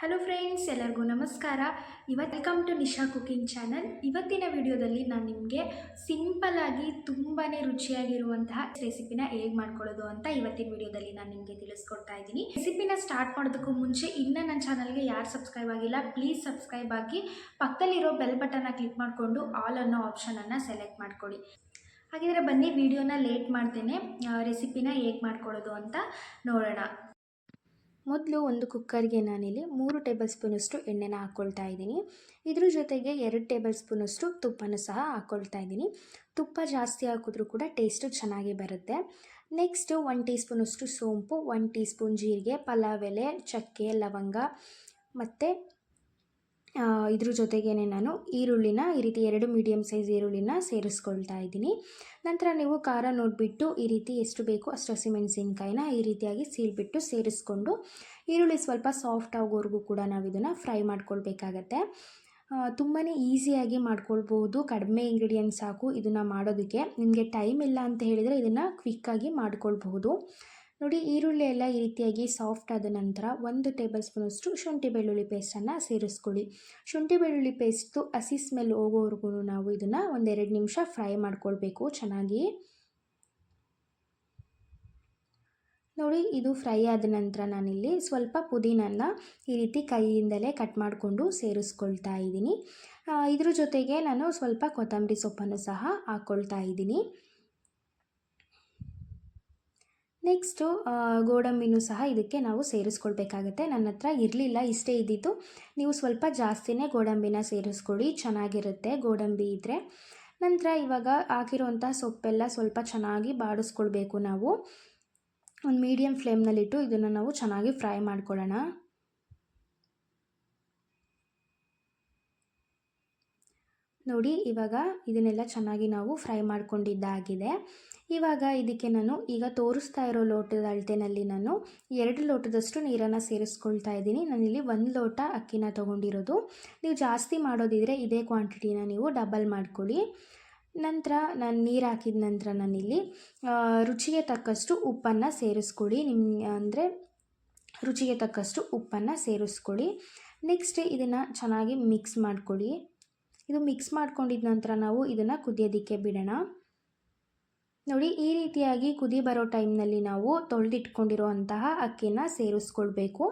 Hello friends ಎಲ್ಲರಿಗೂ ನಮಸ್ಕಾರ. ಇವತ್ತು welcome to Nisha cooking channel ಇವತ್ತಿನ ವಿಡಿಯೋದಲ್ಲಿ ನಾನು ನಿಮಗೆ ಸಿಂಪಲಾಗಿ ತುಂಬಾ ರುಚಿಯಾಗಿರುವಂತಹ ರೆಸಿಪಿನ ಹೇಗೆ ಮಾಡ್ಕೊಳ್ಳೋದು ಅಂತ ಇವತ್ತಿನ ವಿಡಿಯೋದಲ್ಲಿ ನಾನು ನಿಮಗೆ ತಿಳಿಸ್ಕೊಡ್ತಾ ಇದ್ದೀನಿ. ರೆಸಿಪಿನ ಸ್ಟಾರ್ಟ್ ಮಾಡೋದಕ್ಕೂ ಮುಂಚೆ ಇನ್ನೂ ನನ್ನ ಚಾನಲ್ಗೆ ಯಾರು ಸಬ್ಸ್ಕ್ರೈಬ್ ಆಗಿಲ್ಲ ಪ್ಲೀಸ್ ಸಬ್ಸ್ಕ್ರೈಬ್ ಆಗಿ ಪಕ್ಕದಲ್ಲಿರೋ ಬೆಲ್ ಬಟನ್ನ ಕ್ಲಿಕ್ ಮಾಡಿಕೊಂಡು ಆಲ್ ಅನ್ನೋ ಆಪ್ಷನನ್ನು ಸೆಲೆಕ್ಟ್ ಮಾಡ್ಕೊಳ್ಳಿ. ಹಾಗಿದ್ರೆ ಬನ್ನಿ, ವಿಡಿಯೋನ ಲೇಟ್ ಮಾಡ್ತೇನೆ. ರೆಸಿಪಿನ ಹೇಗೆ ಮಾಡ್ಕೊಳ್ಳೋದು ಅಂತ ನೋಡೋಣ. ಮೊದಲು ಒಂದು ಕುಕ್ಕರ್ಗೆ ನಾನಿಲ್ಲಿ ಮೂರು ಟೇಬಲ್ ಸ್ಪೂನಷ್ಟು ಎಣ್ಣೆನ ಹಾಕ್ಕೊಳ್ತಾ ಇದ್ದೀನಿ. ಇದ್ರ ಜೊತೆಗೆ ಎರಡು ಟೇಬಲ್ ಸ್ಪೂನಷ್ಟು ತುಪ್ಪನೂ ಸಹ ಹಾಕ್ಕೊಳ್ತಾ ಇದ್ದೀನಿ. ತುಪ್ಪ ಜಾಸ್ತಿ ಹಾಕಿದ್ರೂ ಕೂಡ ಟೇಸ್ಟು ಚೆನ್ನಾಗಿ ಬರುತ್ತೆ. ನೆಕ್ಸ್ಟು ಒನ್ ಟೀ ಸ್ಪೂನಷ್ಟು ಸೋಂಪು, ಒನ್ ಟೀ ಸ್ಪೂನ್ ಜೀರಿಗೆ, ಪಲಾವ್ ಎಲೆ, ಚಕ್ಕೆ, ಲವಂಗ ಮತ್ತು ಇದ್ರ ಜೊತೆಗೇ ನಾನು ಈರುಳ್ಳಿನ ಈ ರೀತಿ ಎರಡು ಮೀಡಿಯಮ್ ಸೈಜ್ ಈರುಳ್ಳಿನ ಸೇರಿಸ್ಕೊಳ್ತಾ ಇದ್ದೀನಿ. ನಂತರ ನೀವು ಖಾರ ನೋಡಿಬಿಟ್ಟು ಈ ರೀತಿ ಎಷ್ಟು ಬೇಕು ಅಷ್ಟು ಹಸಿಮೆಣಸಿನ್ಕಾಯಿನ ಈ ರೀತಿಯಾಗಿ ಸೀಲ್ಬಿಟ್ಟು ಸೇರಿಸ್ಕೊಂಡು ಈರುಳ್ಳಿ ಸ್ವಲ್ಪ ಸಾಫ್ಟ್ ಆಗೋವರೆಗೂ ಕೂಡ ನಾವು ಇದನ್ನು ಫ್ರೈ ಮಾಡ್ಕೊಳ್ಬೇಕಾಗತ್ತೆ. ತುಂಬಾ ಈಸಿಯಾಗಿ ಮಾಡ್ಕೊಳ್ಬೋದು. ಕಡಿಮೆ ಇಂಗ್ರೀಡಿಯೆಂಟ್ಸ್ ಸಾಕು ಇದನ್ನು ಮಾಡೋದಕ್ಕೆ. ನಿಮಗೆ ಟೈಮ್ ಇಲ್ಲ ಅಂತ ಹೇಳಿದರೆ ಇದನ್ನು ಕ್ವಿಕ್ಕಾಗಿ ಮಾಡ್ಕೊಳ್ಬಹುದು. ನೋಡಿ ಈರುಳ್ಳಿ ಎಲ್ಲ ಈ ರೀತಿಯಾಗಿ ಸಾಫ್ಟ್ ಆದ ನಂತರ ಒಂದು ಟೇಬಲ್ ಸ್ಪೂನಷ್ಟು ಶುಂಠಿ ಬೆಳ್ಳುಳ್ಳಿ ಪೇಸ್ಟನ್ನು ಸೇರಿಸ್ಕೊಳ್ಳಿ. ಶುಂಠಿ ಬೆಳ್ಳುಳ್ಳಿ ಪೇಸ್ಟು ಹಸಿ ಸ್ಮೆಲ್ ಹೋಗೋವರೆಗೂ ನಾವು ಇದನ್ನು ಒಂದೆರಡು ನಿಮಿಷ ಫ್ರೈ ಮಾಡ್ಕೊಳ್ಬೇಕು. ಚೆನ್ನಾಗಿ ನೋಡಿ ಇದು ಫ್ರೈ ಆದ ನಂತರ ನಾನಿಲ್ಲಿ ಸ್ವಲ್ಪ ಪುದೀನನ್ನು ಈ ರೀತಿ ಕೈಯಿಂದಲೇ ಕಟ್ ಮಾಡಿಕೊಂಡು ಸೇರಿಸ್ಕೊಳ್ತಾ ಇದ್ದೀನಿ. ಇದ್ರ ಜೊತೆಗೆ ನಾನು ಸ್ವಲ್ಪ ಕೊತ್ತಂಬರಿ ಸೊಪ್ಪನ್ನು ಸಹ ಹಾಕ್ಕೊಳ್ತಾ ಇದ್ದೀನಿ. ನೆಕ್ಸ್ಟು ಗೋಡಂಬಿನೂ ಸಹ ಇದಕ್ಕೆ ನಾವು ಸೇರಿಸ್ಕೊಳ್ಬೇಕಾಗತ್ತೆ. ನನ್ನ ಹತ್ರ ಇರಲಿಲ್ಲ, ಇಷ್ಟೇ ಇದ್ದಿದ್ದು ನೀವು ಸ್ವಲ್ಪ ಜಾಸ್ತಿನೇ ಗೋಡಂಬಿನ ಸೇರಿಸ್ಕೊಳ್ಳಿ ಚೆನ್ನಾಗಿರುತ್ತೆ ಗೋಡಂಬಿ ಇದ್ದರೆ ನಂತರ ಇವಾಗ ಹಾಕಿರುವಂಥ ಸೊಪ್ಪೆಲ್ಲ ಸ್ವಲ್ಪ ಚೆನ್ನಾಗಿ ಬಾಡಿಸ್ಕೊಳ್ಬೇಕು ನಾವು. ಒಂದು ಮೀಡಿಯಮ್ ಫ್ಲೇಮ್ನಲ್ಲಿಟ್ಟು ಇದನ್ನು ನಾವು ಚೆನ್ನಾಗಿ ಫ್ರೈ ಮಾಡ್ಕೊಳ್ಳೋಣ. ನೋಡಿ, ಇವಾಗ ಇದನ್ನೆಲ್ಲ ಚೆನ್ನಾಗಿ ನಾವು ಫ್ರೈ ಮಾಡ್ಕೊಂಡಿದ್ದಾಗಿದೆ. ಇವಾಗ ಇದಕ್ಕೆ ನಾನು ಈಗ ತೋರಿಸ್ತಾ ಇರೋ ಲೋಟದ ಅಳತೆನಲ್ಲಿ ನಾನು ಎರಡು ಲೋಟದಷ್ಟು ನೀರನ್ನು ಸೇರಿಸ್ಕೊಳ್ತಾ ಇದ್ದೀನಿ. ನಾನಿಲ್ಲಿ ಒಂದು ಲೋಟ ಅಕ್ಕಿನ ತೊಗೊಂಡಿರೋದು. ನೀವು ಜಾಸ್ತಿ ಮಾಡೋದಿದ್ರೆ ಇದೇ ಕ್ವಾಂಟಿಟಿನ ನೀವು ಡಬಲ್ ಮಾಡ್ಕೊಳ್ಳಿ. ನಂತರ ನಾನು ನೀರು ಹಾಕಿದ ನಂತರ ನಾನಿಲ್ಲಿ ರುಚಿಗೆ ತಕ್ಕಷ್ಟು ಉಪ್ಪನ್ನು ಸೇರಿಸ್ಕೊಳ್ಳಿ ನಿಮ್ಮ ಅಂದರೆ ರುಚಿಗೆ ತಕ್ಕಷ್ಟು ಉಪ್ಪನ್ನು ಸೇರಿಸ್ಕೊಳ್ಳಿ ನೆಕ್ಸ್ಟ್ ಇದನ್ನು ಚೆನ್ನಾಗಿ ಮಿಕ್ಸ್ ಮಾಡ್ಕೊಳ್ಳಿ. ಇದು ಮಿಕ್ಸ್ ಮಾಡ್ಕೊಂಡಿದ ನಂತರ ನಾವು ಇದನ್ನು ಕುದಿಯೋದಕ್ಕೆ ಬಿಡೋಣ. ನೋಡಿ, ಈ ರೀತಿಯಾಗಿ ಕುದಿ ಬರೋ ಟೈಮ್ನಲ್ಲಿ ನಾವು ತೊಳೆದಿಟ್ಕೊಂಡಿರುವಂತಹ ಅಕ್ಕಿನ ಸೇರಿಸ್ಕೊಳ್ಬೇಕು.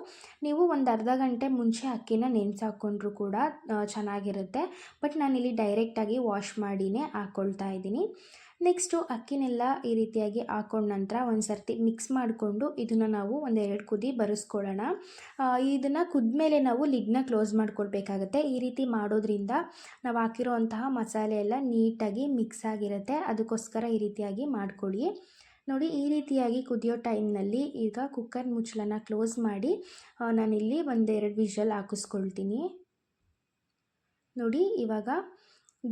ನೀವು ಒಂದು ಅರ್ಧ ಗಂಟೆ ಮುಂಚೆ ಅಕ್ಕಿನ ನೆನೆಸಾಕೊಂಡ್ರೂ ಕೂಡ ಚೆನ್ನಾಗಿರುತ್ತೆ. ಬಟ್ ನಾನಿಲ್ಲಿ ಡೈರೆಕ್ಟಾಗಿ ವಾಶ್ ಮಾಡಿನೇ ಹಾಕ್ಕೊಳ್ತಾ ಇದ್ದೀನಿ. ನೆಕ್ಸ್ಟು ಅಕ್ಕಿನೆಲ್ಲ ಈ ರೀತಿಯಾಗಿ ಹಾಕೊಂಡ ನಂತರ ಒಂದು ಸರ್ತಿ ಮಿಕ್ಸ್ ಮಾಡಿಕೊಂಡು ಇದನ್ನು ನಾವು ಒಂದೆರಡು ಕುದಿ ಬರೆಸ್ಕೊಳ್ಳೋಣ. ಇದನ್ನು ಕುದ್ಮೇಲೆ ನಾವು ಲಿಡ್ನ ಕ್ಲೋಸ್ ಮಾಡ್ಕೊಳ್ಬೇಕಾಗತ್ತೆ. ಈ ರೀತಿ ಮಾಡೋದ್ರಿಂದ ನಾವು ಹಾಕಿರೋವಂತಹ ಮಸಾಲೆ ಎಲ್ಲ ನೀಟಾಗಿ ಮಿಕ್ಸ್ ಆಗಿರುತ್ತೆ. ಅದಕ್ಕೋಸ್ಕರ ಈ ರೀತಿಯಾಗಿ ಮಾಡ್ಕೊಳ್ಳಿ. ನೋಡಿ, ಈ ರೀತಿಯಾಗಿ ಕುದಿಯೋ ಟೈಮ್ನಲ್ಲಿ ಈಗ ಕುಕ್ಕರ್ ಮುಚ್ಚಳನ ಕ್ಲೋಸ್ ಮಾಡಿ ನಾನಿಲ್ಲಿ ಒಂದೆರಡು ವಿಷಲ್ ಹಾಕಿಸ್ಕೊಳ್ತೀನಿ. ನೋಡಿ, ಇವಾಗ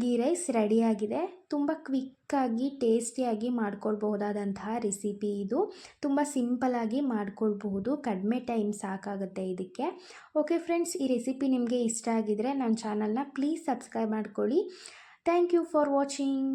ಗೀ ರೈಸ್ ರೆಡಿಯಾಗಿದೆ ತುಂಬ ಕ್ವಿಕ್ಕಾಗಿ, ಟೇಸ್ಟಿಯಾಗಿ ಮಾಡ್ಕೊಳ್ಬಹುದಾದಂತಹ ರೆಸಿಪಿ ಇದು. ತುಂಬ ಸಿಂಪಲಾಗಿ ಮಾಡ್ಕೊಳ್ಬಹುದು. ಕಡಿಮೆ ಟೈಮ್ ಸಾಕಾಗುತ್ತೆ ಇದಕ್ಕೆ. ಓಕೆ ಫ್ರೆಂಡ್ಸ್, ಈ ರೆಸಿಪಿ ನಿಮಗೆ ಇಷ್ಟ ಆಗಿದರೆ ನನ್ನ ಚಾನಲ್ನ ಪ್ಲೀಸ್ ಸಬ್ಸ್ಕ್ರೈಬ್ ಮಾಡ್ಕೊಳ್ಳಿ. Thank you for watching.